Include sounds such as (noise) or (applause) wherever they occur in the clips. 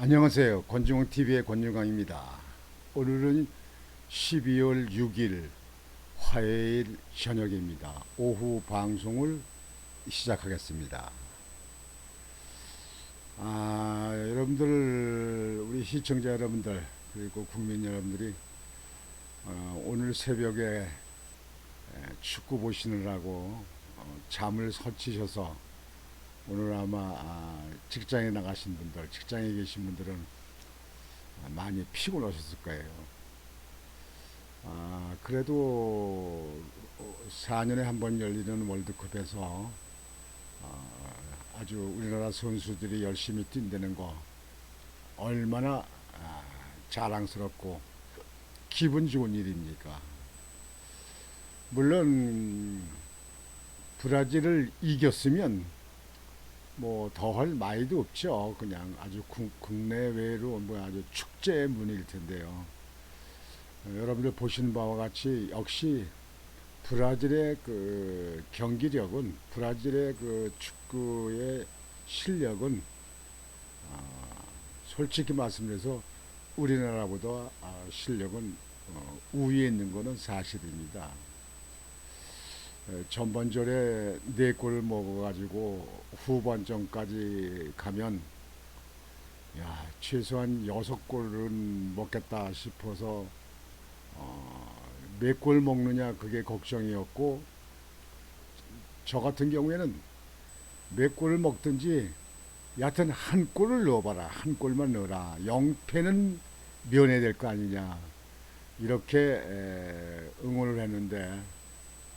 안녕하세요. 권중홍 TV의 권중광입니다. 오늘은 12월 6일 화요일 저녁입니다. 오후 방송을 시작하겠습니다. 아, 여러분들 우리 시청자 여러분들 그리고 국민 여러분들이 어, 오늘 새벽에 에, 축구 보시느라고 어, 잠을 설치셔서 오늘 아마 아, 직장에 나가신 분들, 직장에 계신 분들은 아, 많이 피곤하셨을 거예요. 아, 그래도 4년에 한 번 열리는 월드컵에서 아, 아주 우리나라 선수들이 열심히 뛴다는 거 얼마나 아, 자랑스럽고 기분 좋은 일입니까? 물론 브라질을 이겼으면 뭐 더할 나위도 없죠. 그냥 아주 국, 국내외로 뭐 아주 축제의 문일 텐데요. 어, 여러분들 보신 바와 같이 역시 브라질의 그 경기력은 브라질의 그 축구의 실력은 아, 솔직히 말씀드려서 우리나라보다 아, 실력은 어, 우위에 있는 것은 사실입니다. 에, 전반전에 네 골을 먹어가지고 후반전까지 가면 야 최소한 여섯 골은 먹겠다 싶어서 어, 몇골 먹느냐 그게 걱정이었고 저 같은 경우에는 몇 골을 먹든지 여하튼 한 골을 넣어봐라. 한 골만 넣어라. 영패는 면해야 될거 아니냐. 이렇게 에, 응원을 했는데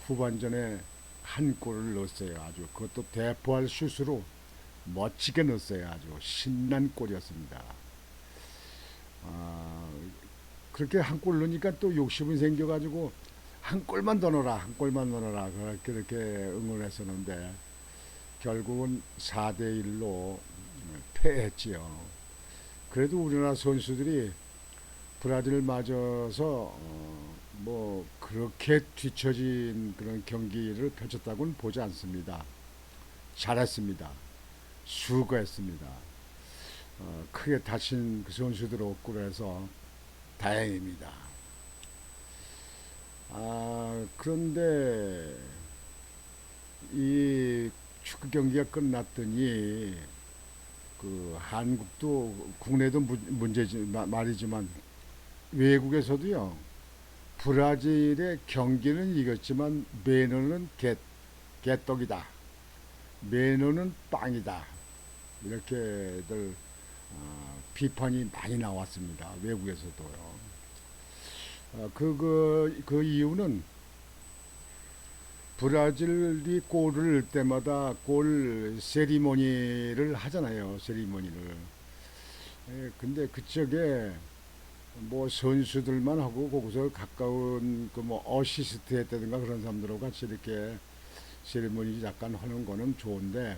후반전에 한 골을 넣었어요. 아주 그것도 대포할 슛으로 멋지게 넣었어요. 아주 신난 골이었습니다. 아, 그렇게 한 골 넣으니까 또 욕심이 생겨가지고 한 골만 더 넣어라, 한 골만 넣어라 그렇게 이렇게 응원했었는데 결국은 4대 1로 패했지요. 그래도 우리나라 선수들이 브라질을 맞아서 어, 뭐 그렇게 뒤처진 그런 경기를 펼쳤다고는 보지 않습니다. 잘했습니다. 수고했습니다. 어, 크게 다친 그 선수들 없고 그래서 다행입니다. 아 그런데 이 축구 경기가 끝났더니 그 한국도 국내도 문- 문제지 마- 말이지만 외국에서도요. 브라질의 경기는 이겼지만 매너는 개, 개떡이다. 매너는 빵이다. 이렇게들 어, 비판이 많이 나왔습니다. 외국에서도요. 어, 그, 그, 그 이유는 브라질이 골을 넣을 때마다 골 세리머니를 하잖아요. 세리머니를. 예, 근데 그쪽에 뭐 선수들만 하고 거기서 가까운 그 뭐 어시스트 했다든가 그런 사람들하고 같이 이렇게 세리머니 약간 하는 거는 좋은데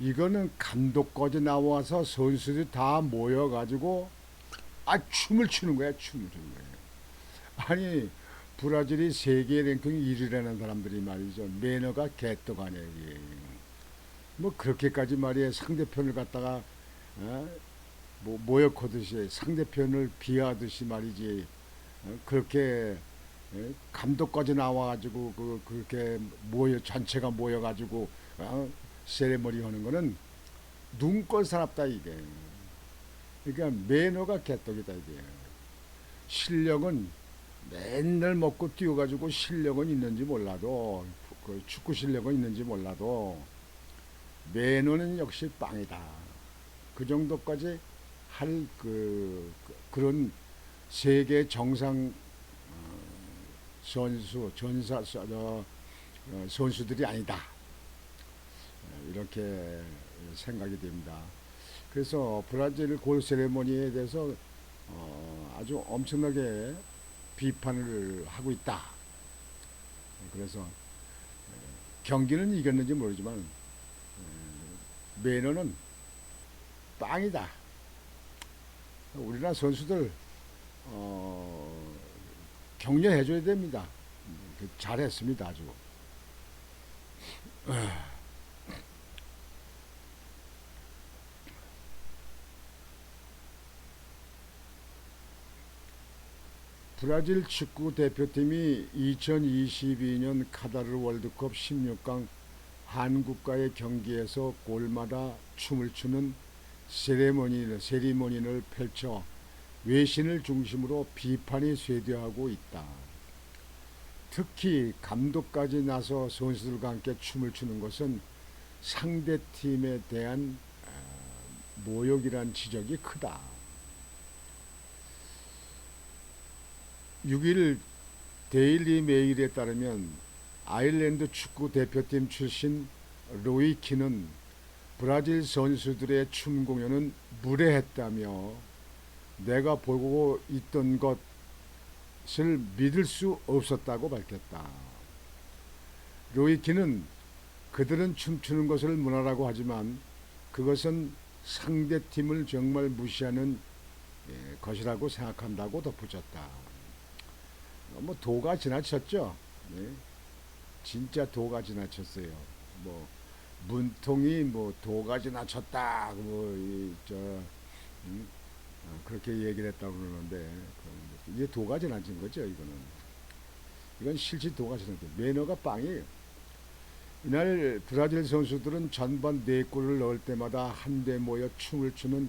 이거는 감독까지 나와서 선수들이 다 모여가지고 아 춤을 추는 거야 춤을 추는 거예요 아니 브라질이 세계 랭킹 1위라는 사람들이 말이죠 매너가 개떡 아니에요. 뭐 그렇게까지 말이에요 상대편을 갖다가 어? 뭐 모욕하듯이 상대편을 비하듯이 말이지 어, 그렇게 예, 감독까지 나와가지고 그 그렇게 모여 전체가 모여가지고 어, 세레머니 하는 거는 눈꼴 사납다 이게. 그러니까 매너가 개떡이다 이게. 실력은 맨날 먹고 뛰어가지고 실력은 있는지 몰라도 그 축구 실력은 있는지 몰라도 매너는 역시 빵이다. 그 정도까지 할 그 그런 세계 정상 어, 선수 전사 서- 어, 어, 선수들이 아니다 어, 이렇게 생각이 됩니다. 그래서 브라질 골 세레모니에 대해서 어, 아주 엄청나게 비판을 하고 있다. 그래서 어, 경기는 이겼는지 모르지만 어, 매너는 빵이다. 우리나라 선수들 어, 격려해 줘야 됩니다. 그 잘했습니다, 아주. (sighs) 브라질 축구 대표팀이 2022년 카다르 월드컵 16강 한국과의 경기에서 골마다 춤을 추는 세레모니를, 세리머니를 펼쳐 외신을 중심으로 비판이 쇄도하고 있다. 특히 감독까지 나서 선수들과 함께 춤을 추는 것은 상대 팀에 대한 어, 모욕이란 지적이 크다. 6일 데일리 메일에 따르면 아일랜드 축구 대표팀 출신 로이 키는 브라질 선수들의 춤 공연은 무례했다며 내가 보고 있던 것을 믿을 수 없었다고 밝혔다. 로이 키는 그들은 춤추는 것을 문화라고 하지만 그것은 상대 팀을 정말 무시하는 예, 것이라고 생각한다고 덧붙였다. 뭐 도가 지나쳤죠. 네. 진짜 도가 지나쳤어요. 뭐 문통이 뭐 도가 지나쳤다. 뭐저 음? 어, 그렇게 얘기를 했다고 그러는데 이게 도가 지나친 거죠. 이거는 이건 실제 도가 지나친 매너가 빵이에요. 이날 브라질 선수들은 전반 네 골을 넣을 때마다 한데 모여 춤을 추는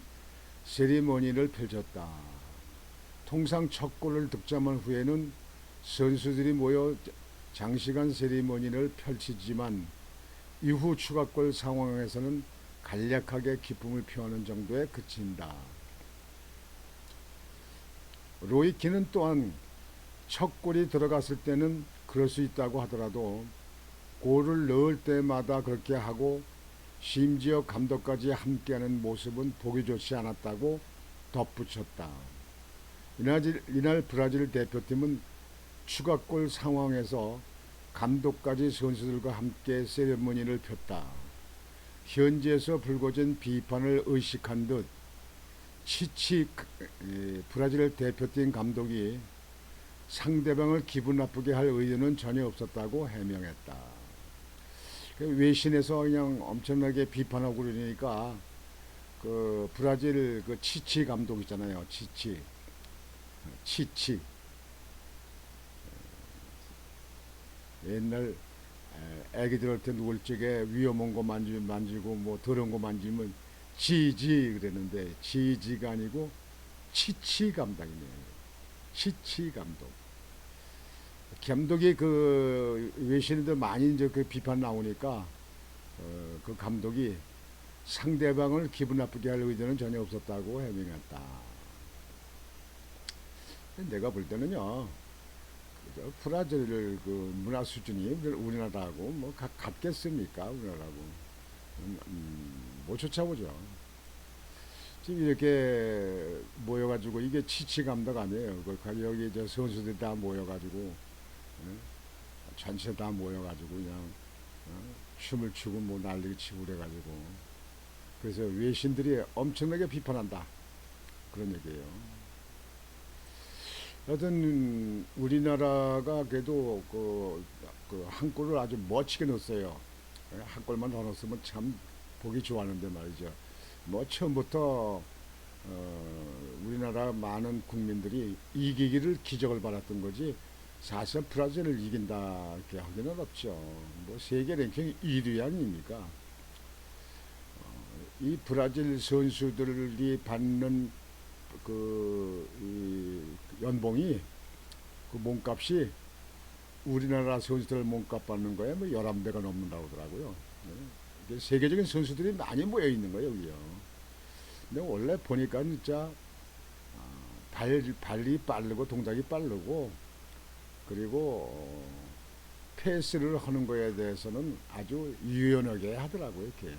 세리머니를 펼쳤다. 통상 첫 골을 득점한 후에는 선수들이 모여 장시간 세리머니를 펼치지만 이후 추가골 상황에서는 간략하게 기쁨을 표하는 정도에 그친다. 로이키는 또한 첫 골이 들어갔을 때는 그럴 수 있다고 하더라도 골을 넣을 때마다 그렇게 하고 심지어 감독까지 함께하는 모습은 보기 좋지 않았다고 덧붙였다. 이날, 이날 브라질 대표팀은 추가골 상황에서 감독까지 선수들과 함께 세레모니를 폈다. 현지에서 불거진 비판을 의식한 듯 치치 에, 브라질 대표팀 감독이 상대방을 기분 나쁘게 할 의도는 전혀 없었다고 해명했다. 그 외신에서 그냥 엄청나게 비판하고 그러니까 그 브라질 그 치치 감독 있잖아요. 치치. 치치. 옛날 에, 애기들 할때 누울 적에 위험한 거 만지, 만지고 뭐 더러운 거 만지면 지지 그랬는데 지지가 아니고 치치 감독이네요. 치치 감독. 감독이 그 외신들 많이 이제 그 비판 나오니까 어, 그 감독이 상대방을 기분 나쁘게 할 의도는 전혀 없었다고 해명했다. 내가 볼 때는요. 브라질 그 문화 수준이 우리나라하고 뭐 같, 같겠습니까? 우리나라하고 음, 음, 못 쫓아보죠. 지금 이렇게 모여가지고 이게 치치 감독 아니에요. 그 여기 저 선수들 다 모여가지고 어? 전체 다 모여가지고 그냥 어? 춤을 추고 뭐 난리를 치고 그래가지고 그래서 외신들이 엄청나게 비판한다 그런 얘기예요. 여튼 우리나라가 그래도 그, 그 한 골을 아주 멋지게 넣었어요. 한 골만 더 넣었으면 참 보기 좋았는데 말이죠. 뭐 처음부터 어, 우리나라 많은 국민들이 이기기를 기적을 바랐던 거지 사실 브라질을 이긴다 이렇게 하기는 없죠. 뭐 세계 랭킹 1위 아닙니까? 어, 이 브라질 선수들이 받는 그 연봉이 그 몸값이 우리나라 선수들 몸값 받는 거에 뭐 11배가 넘는다고 하더라고요. 네. 세계적인 선수들이 많이 모여 있는 거예요, 여기요. 근데 원래 보니까 진짜 어, 발, 발이 빠르고 동작이 빠르고 그리고 어, 패스를 하는 거에 대해서는 아주 유연하게 하더라고요, 이렇게.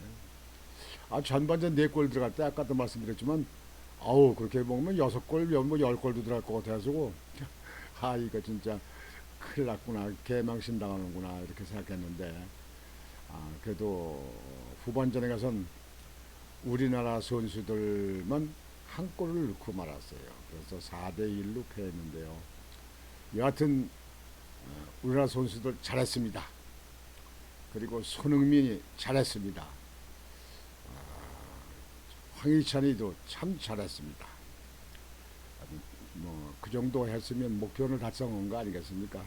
아, 전반전 네 골 들어갈 때 아까도 말씀드렸지만 아우 그렇게 보면 여섯 골, 뭐열 골도 들어갈 것 같아가지고 (laughs) 아 이거 진짜 큰일 났구나 개망신 당하는구나 이렇게 생각했는데 아 그래도 후반전에 가선 우리나라 선수들만 한 골을 넣고 말았어요. 그래서 4대 1로 패했는데요. 여하튼 어, 우리나라 선수들 잘했습니다. 그리고 손흥민이 잘했습니다. 황희찬이도 참 잘했습니다. 뭐 그 정도 했으면 목표는 달성한 거 아니겠습니까?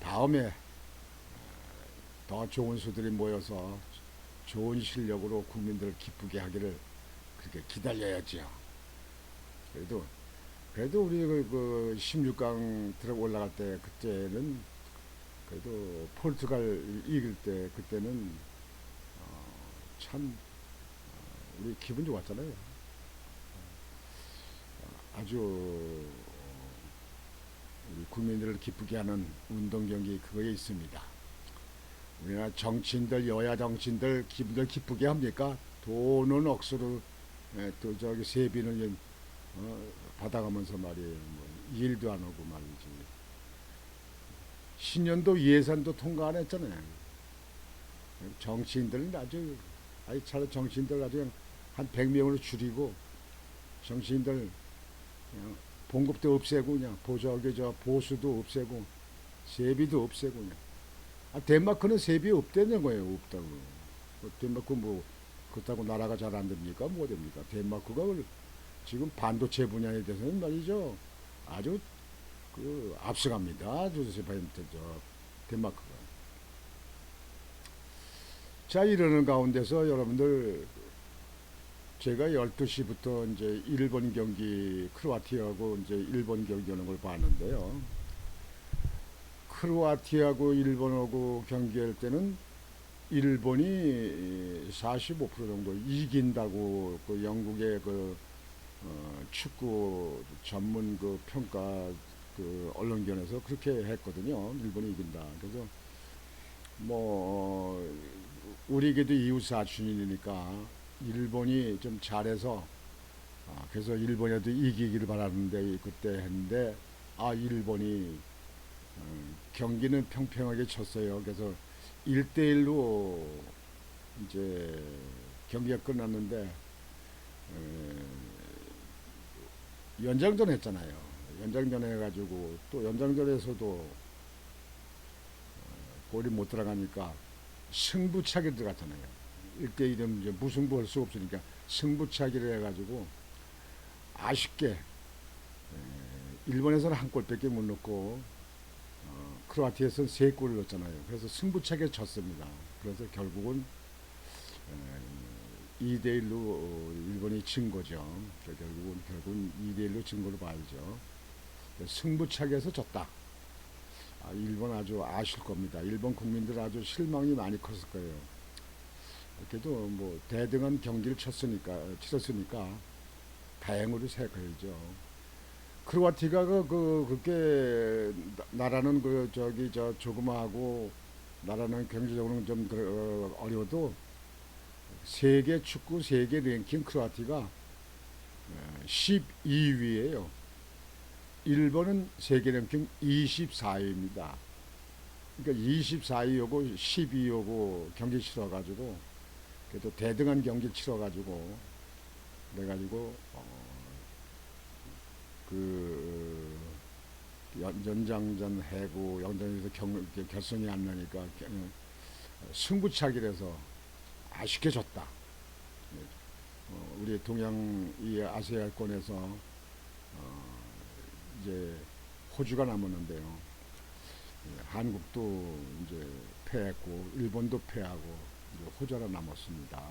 다음에 어, 더 좋은 수들이 모여서 좋은 실력으로 국민들을 기쁘게 하기를 그렇게 기다려야지요. 그래도 그래도 우리 그, 그 16강 들어 올라갈 때 그때는 그래도 포르투갈 이길 때 그때는 어, 참 어, 우리 기분 좋았잖아요. 어, 아주 어, 우리 국민들을 기쁘게 하는 운동 경기 그거에 있습니다. 우리나라 정치인들 여야 정치인들 기분들 기쁘게 합니까? 돈은 억수로 예, 또 저기 세비는 어, 받아가면서 말이에요. 뭐 일도 안 하고 말이지. 신년도 예산도 통과 안 했잖아요. 정치인들은 아주 아이 차라리 정치인들 아주 그냥 한 100명으로 줄이고 정치인들 그냥 봉급도 없애고 그냥 보저기 저 보수도 없애고 세비도 없애고 그냥. 아 덴마크는 세비 없다는 거예요 없다고. 뭐 덴마크 뭐 그렇다고 나라가 잘 안 됩니까? 뭐 됩니까? 덴마크가 지금 반도체 분야에 대해서는 말이죠. 아주 그 앞서갑니다. 조세파 저 덴마크가. 자 이러는 가운데서 여러분들 제가 12시부터 이제 일본 경기 크로아티아하고 이제 일본 경기 하는 걸 봤는데요. 크로아티아하고 일본하고 경기할 때는 일본이 45% 정도 이긴다고 그 영국의 그 어, 축구 전문 그 평가 그 언론견에서 그렇게 했거든요. 일본이 이긴다. 그래서 뭐 우리에게도 이웃 사촌이니까 일본이 좀 잘해서 아, 그래서 일본에도 이기기를 바라는데 그때 했는데 아 일본이 어, 경기는 평평하게 쳤어요. 그래서 1대1로 이제 경기가 끝났는데 에, 연장전 했잖아요. 연장전 해가지고 또 연장전에서도 어, 골이 못 들어가니까 승부차기 들어갔잖아요. 1대1은 이제 무승부 할수 없으니까 승부차기를 해가지고 아쉽게 에, 일본에서는 한 골밖에 못 넣고 어, 크로아티아에서는 세 골을 넣었잖아요. 그래서 승부차기에 졌습니다. 그래서 결국은 에, 2대 1로 일본이 진 거죠. 결국은 결국은 2대 1로 진 걸로 봐야죠. 승부차기에서 졌다. 아, 일본 아주 아실 겁니다. 일본 국민들 아주 실망이 많이 컸을 거예요. 그래도 뭐 대등한 경기를 쳤으니까 치렀으니까 다행으로 생각해야죠. 크로아티가 그, 그 나- 나라는 그 저기 저 조그마하고 나라는 경제적으로는 좀 그래- 어, 어려워도 세계 축구 세계 랭킹 크로아티가 12위예요. 일본은 세계 랭킹 24위입니다. 그러니까 24위하고 12위하고 경기 치러가지고 그래도 대등한 경기 치러가지고 그래가지고 어, 그 연- 연장전 해고 연장전에서 경, 결선이 안 나니까 겨- 어, 승부차기라서 아쉽게 졌다. 예. 어, 우리 동양 이 아시아권에서 어, 이제 호주가 남았는데요. 예, 한국도 이제 패했고 일본도 패하고 호주가 남았습니다.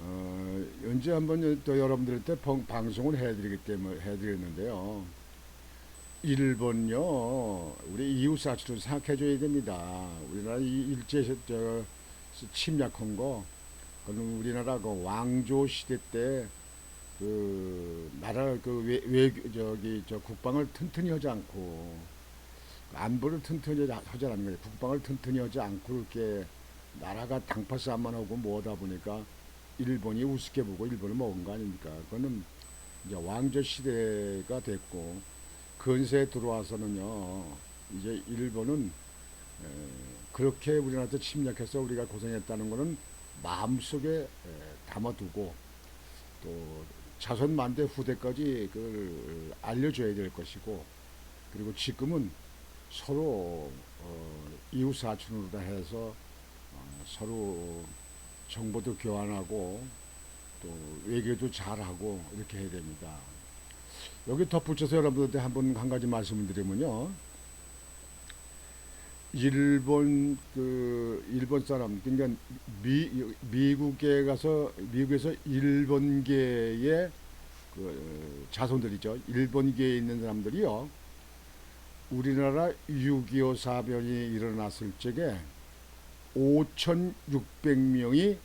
어, 언제 한번 또 여러분들한테 방- 방송을 해드리기 때문에 해드렸는데요. 일본요, 우리 이웃 사촌을 생각해줘야 됩니다. 우리나라 이 일제 저 침략한 거, 그는 우리나라 그 왕조 시대 때 그 나라 그 외 외, 저기 저 국방을 튼튼히 하지 않고 안보를 튼튼히 하지 않는 거예요. 국방을 튼튼히 하지 않고 이렇게 나라가 당파 싸움만 하고 뭐하다 보니까 일본이 우습게 보고 일본을 먹은 거 아닙니까? 그거는 이제 왕조 시대가 됐고 근세에 들어와서는요 이제 일본은 에, 그렇게 우리나라한테 침략해서 우리가 고생했다는 거는 마음속에 에, 담아두고 또 자손 만대 후대까지 그걸 알려줘야 될 것이고 그리고 지금은 서로 어, 이웃 사촌으로 다 해서 어, 서로 정보도 교환하고 또 외교도 잘하고 이렇게 해야 됩니다. 여기 덧붙여서 여러분들한테 한번 한 가지 말씀을 드리면요. 일본 그 일본 사람 그러니까 미 미국에 가서 미국에서 일본계의 그 자손들이죠. 일본계에 있는 사람들이요. 우리나라 6.25 사변이 일어났을 적에 5,600명이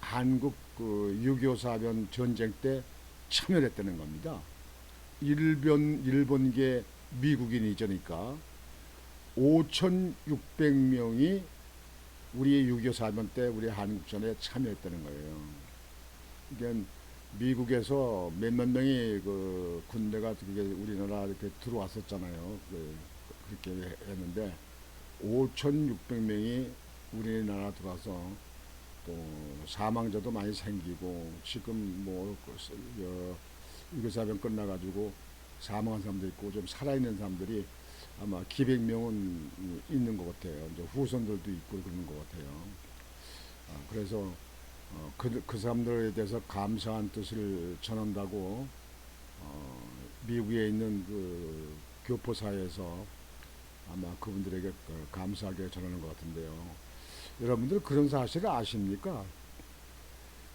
한국 그 6.25 사변 전쟁 때 참여했다는 겁니다. 일본 일본계 미국인이저니까 5,600명이 우리 6.25 사변 때 우리 한국전에 참여했다는 거예요. 그러니까 미국에서 몇몇 명이 그 군대가 그게 우리나라 이렇게 들어왔었잖아요. 그, 그렇게 했는데 5,600명이 우리나라 들어와서 또 사망자도 많이 생기고 지금 뭐 유교 사변 끝나가지고 사망한 사람도 있고 좀 살아있는 사람들이 아마 기백 명은 있는 것 같아요. 이제 후손들도 있고 그러는 것 같아요. 아, 그래서 어, 그, 그 사람들에 대해서 감사한 뜻을 전한다고 어, 미국에 있는 그 교포사에서 아마 그분들에게 그 감사하게 전하는 것 같은데요. 여러분들 그런 사실을 아십니까?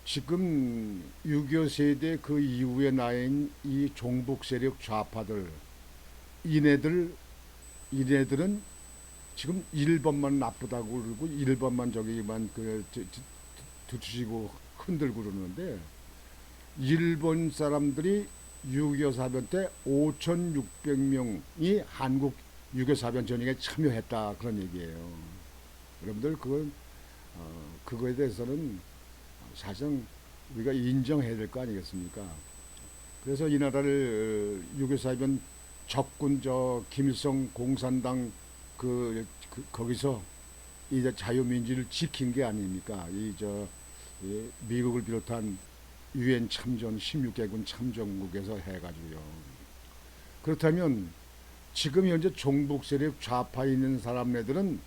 지금 6.25 세대 그 이후에 나인 이 종북 세력 좌파들 이네들 이네들은 지금 1번만 나쁘다고 그러고 1번만 저기만 그 두치고 흔들고 그러는데 일본 사람들이 6.25 사변 때 5,600명이 한국 6.25 사변 전쟁에 참여했다 그런 얘기예요. 여러분들 그건 어, 그거에 대해서는 사실은 우리가 인정해야 될 거 아니겠습니까? 그래서 이 나라를 6.25 사변 적군 저 김일성 공산당 그, 그 거기서 이제 자유민주를 지킨 게 아닙니까? 이저 이 미국을 비롯한 유엔 참전 16개군 참전국에서 해가지고요. 그렇다면 지금 현재 종북 세력 좌파에 있는 사람네들은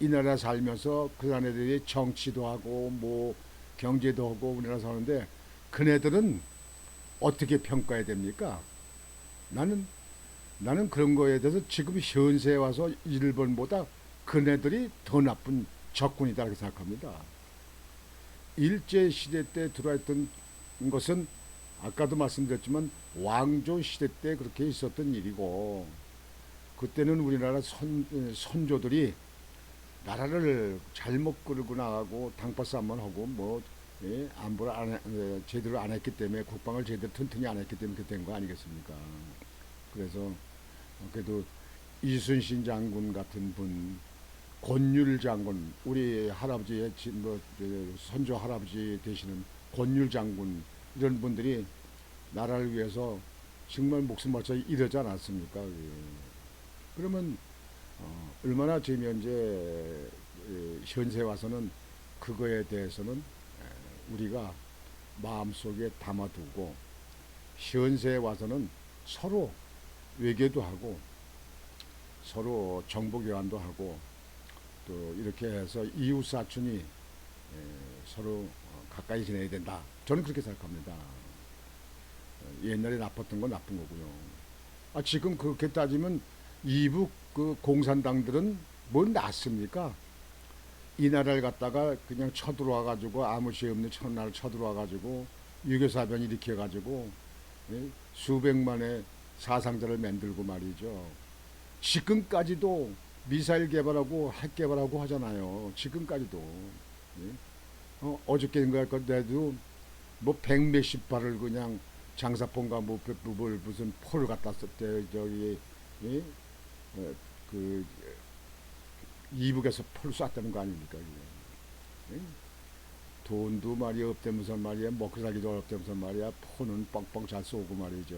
이 나라 살면서 그 사람들이 정치도 하고 뭐 경제도 하고 우리나라 사는데 그네들은 어떻게 평가해야 됩니까? 나는 나는 그런 거에 대해서 지금 현세에 와서 일본보다 그네들이 더 나쁜 적군이다 이렇게 생각합니다. 일제 시대 때 들어왔던 것은 아까도 말씀드렸지만 왕조 시대 때 그렇게 있었던 일이고 그때는 우리나라 선, 선조들이 나라를 잘못 끌고 나가고 당파스 한번 하고 뭐 예, 안보를 안, 해- 예, 제대로 안 했기 때문에 국방을 제대로 튼튼히 안 했기 때문에 그렇게 된거 아니겠습니까? 그래서 어, 그래도 이순신 장군 같은 분, 권율 장군, 우리 할아버지의 지- 뭐 저, 선조 할아버지 되시는 권율 장군 이런 분들이 나라를 위해서 정말 목숨 바쳐 이러지 않았습니까? 예. 그러면 어, 얼마나 지금 현재 예, 현세 와서는 그거에 대해서는 에, 우리가 마음속에 담아두고 현세에 와서는 서로 외교도 하고 서로 정보 교환도 하고 또 이렇게 해서 이웃 사촌이 에, 서로 어, 가까이 지내야 된다. 저는 그렇게 생각합니다. 어, 옛날에 나빴던 건 나쁜 거고요. 아 지금 그렇게 따지면 이북 그 공산당들은 뭘 낫습니까? 이 나라를 갖다가 그냥 쳐들어와 가지고 아무 죄 없는 첫날 쳐들어와 가지고 유교사변 일으켜 가지고 예? 수백만의 사상자를 만들고 말이죠. 지금까지도 미사일 개발하고 핵 개발하고 하잖아요. 지금까지도. 예? 어, 어저께인가 건데도 뭐 백몇십 발을 그냥 장사pon가 뭐, 뭐, 뭘 무슨 포를 갖다 썼대 저기 예? 어, 그 이북에서 포를 쐈다는 거 아닙니까? 예? 돈도 말이야 없대면서 말이야 먹고 살기도 어렵다면서 말이야 포는 뻥뻥 잘 쏘고 말이죠.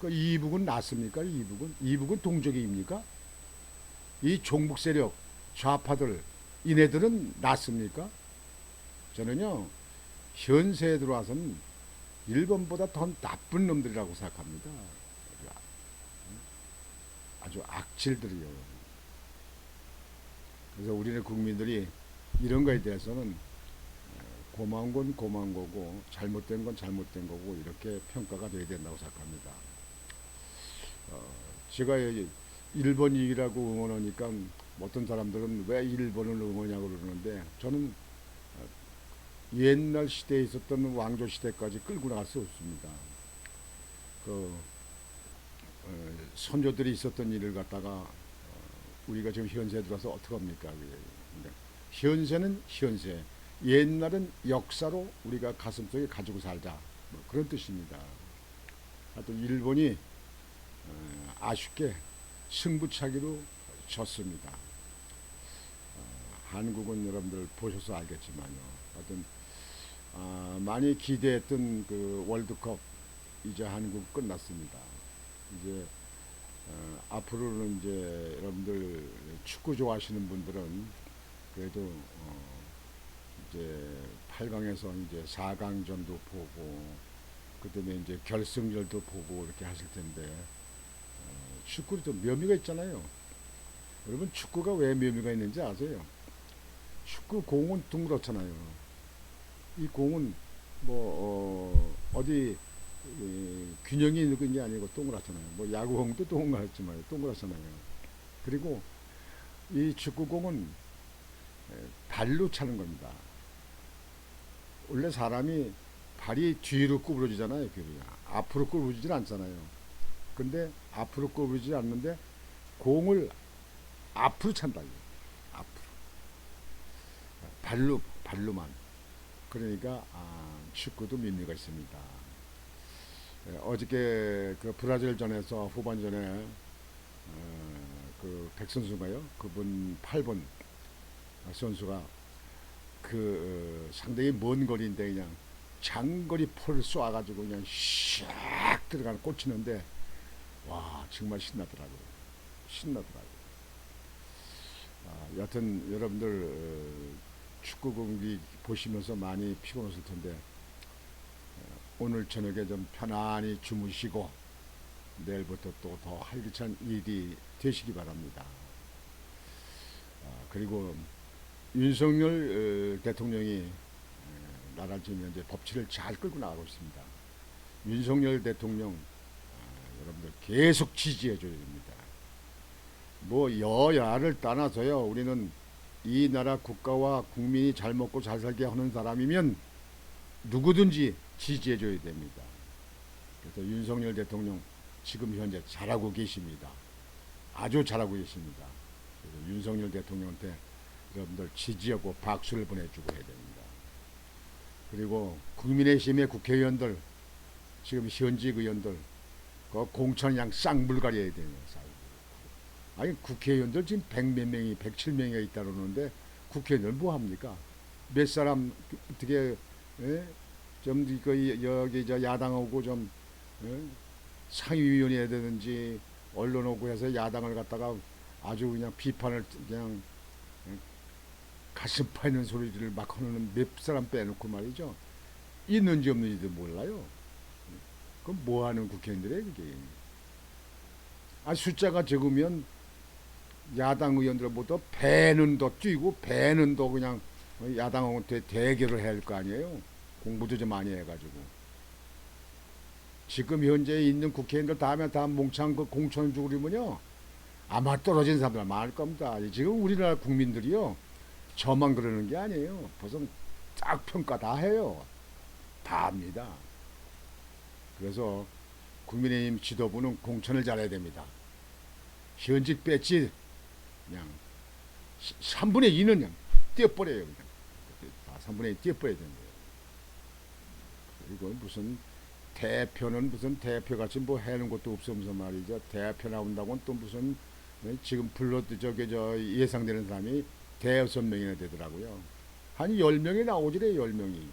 그 이북은 낫습니까? 이북은 이북은 동족입니까? 이 종북 세력 좌파들 이네들은 낫습니까? 저는요 현세에 들어와서는 일본보다 더 나쁜 놈들이라고 생각합니다. 아주 악질들이요. 그래서 우리네 국민들이 이런 거에 대해서는 고마운 건 고마운 거고 잘못된 건 잘못된 거고 이렇게 평가가 돼야 된다고 생각합니다. 어, 제가 여기 일본이라고 응원하니까 어떤 사람들은 왜 일본을 응원하냐고 그러는데 저는 어, 옛날 시대에 있었던 왕조 시대까지 끌고 나갈 수 없습니다. 그 어, 선조들이 있었던 일을 갖다가 어, 우리가 지금 현세에 들어서 어떻게 합니까? 현세는 현세, 옛날은 역사로 우리가 가슴속에 가지고 살자 뭐 그런 뜻입니다. 하여튼 일본이 어, 아쉽게 승부차기로 졌습니다. 어, 한국은 여러분들 보셔서 알겠지만요. 하여튼 아, 많이 기대했던 그 월드컵 이제 한국 끝났습니다. 이제 어, 앞으로는 이제 여러분들 축구 좋아하시는 분들은 그래도 어, 이제 8강에서 이제 4강전도 보고 그다음에 이제 결승전도 보고 이렇게 하실 텐데 어, 축구도 좀 묘미가 있잖아요. 여러분 축구가 왜 묘미가 있는지 아세요? 축구 공은 둥그렇잖아요. 이 공은 뭐 어, 디 균형이 있는 게 아니고 동그랗잖아요. 뭐 야구공도 동그랗지만 동그랗잖아요. 그리고 이 축구공은 에, 발로 차는 겁니다. 원래 사람이 발이 뒤로 구부러지잖아요. 뒤로. 앞으로 구부러지질 않잖아요. 근데 앞으로 구부러지지 않는데 공을 앞으로 찬다. 앞으로. 발로 발로만. 그러니까 아, 축구도 묘미가 있습니다. 예, 어저께 그 브라질전에서 후반전에 어, 그 백선수가요. 그분 8번 선수가 그 어, 상당히 먼 거리인데 그냥 장거리 포를 쏘아가지고 그냥 샥 들어가는 꽂히는데 와 정말 신나더라고요. 신나더라고요. 아, 여튼 여러분들 어, 축구 경기 보시면서 많이 피곤하실 텐데 어, 오늘 저녁에 좀 편안히 주무시고 내일부터 또 더 활기찬 일이 되시기 바랍니다. 아, 그리고 윤석열 어, 대통령이 어, 나라를 지금 현재 법치를 잘 끌고 나가고 있습니다. 윤석열 대통령 아, 여러분들 계속 지지해 줘야 됩니다. 뭐 여야를 떠나서요. 우리는 이 나라 국가와 국민이 잘 먹고 잘 살게 하는 사람이면 누구든지 지지해 줘야 됩니다. 그래서 윤석열 대통령 지금 현재 잘하고 계십니다. 아주 잘하고 계십니다. 그래서 윤석열 대통령한테 여러분들 지지하고 박수를 보내주고 해야 됩니다. 그리고 국민의힘의 국회의원들, 지금 현직 의원들, 그 공천 양 쌍불가리 해야 됩니다. 쌍불. 아니 국회의원들 지금 백 몇 명이, 백칠 명이 있다 그러는데 국회의원들 뭐 합니까? 몇 사람 어떻게 예? 좀 그 여기 저 야당하고 좀 예? 상위위원회 해야 되는지 언론 오고 해서 야당을 갖다가 아주 그냥 비판을 그냥 가슴 파이는 소리를 막 하는 몇 사람 빼놓고 말이죠. 있는지 없는지도 몰라요. 그럼 뭐 하는 국회의원들이에요, 그게. 아, 숫자가 적으면 야당 의원들보다 배는 더 뛰고 배는 더 그냥 대, 대결을 해야 할 거 아니에요. 공부도 좀 많이 해가지고. 지금 현재 있는 국회의원들 다음에 다 몽창 그 공천 주고 그러면요. 아마 떨어진 사람들 많을 겁니다. 지금 우리나라 국민들이요. 저만 그러는 게 아니에요. 벌써 딱 평가 다 해요. 다 합니다. 그래서 국민의힘 지도부는 공천을 잘해야 됩니다. 현직 배치 그냥 3분의 2는 그냥 떼어버려요. 그냥. 다 3분의 2 떼어버려야 되는 거예요. 그리고 무슨 대표는 무슨 대표같이 뭐 해는 것도 없으면서 말이죠. 대표 나온다고는 또 무슨 네, 지금 불러 저기 저 예상되는 사람이 대여섯 명이나 되더라고요. 한 열 명이 나오지래 열 명이.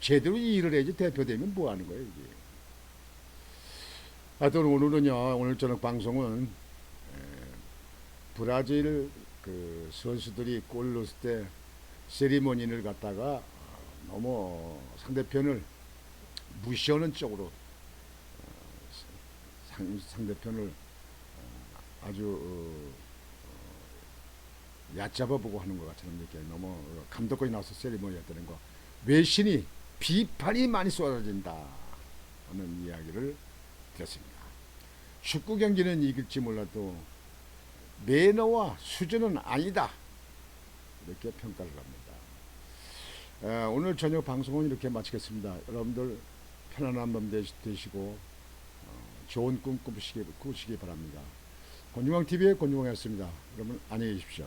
제대로 일을 해야지 대표 되면 뭐 하는 거예요 이게. 하여튼 오늘은요 오늘 저녁 방송은 에, 브라질 그 선수들이 골 넣었을 때 세리머니를 갖다가 어, 너무 상대편을 무시하는 쪽으로 어, 상, 상대편을 어, 아주 어, 얕잡아 보고 하는 것 같처럼 이렇게 너무 감독관이 나와서 세리머니 했다는 거. 외신이 비판이 많이 쏟아진다 하는 이야기를 드렸습니다. 축구 경기는 이길지 몰라도 매너와 수준은 아니다 이렇게 평가를 합니다. 에, 오늘 저녁 방송은 이렇게 마치겠습니다. 여러분들 편안한 밤 되시- 되시고 어, 좋은 꿈 꾸시기, 꾸시기 바랍니다. 권중왕 TV의 권중왕이었습니다. 여러분 안녕히 계십시오.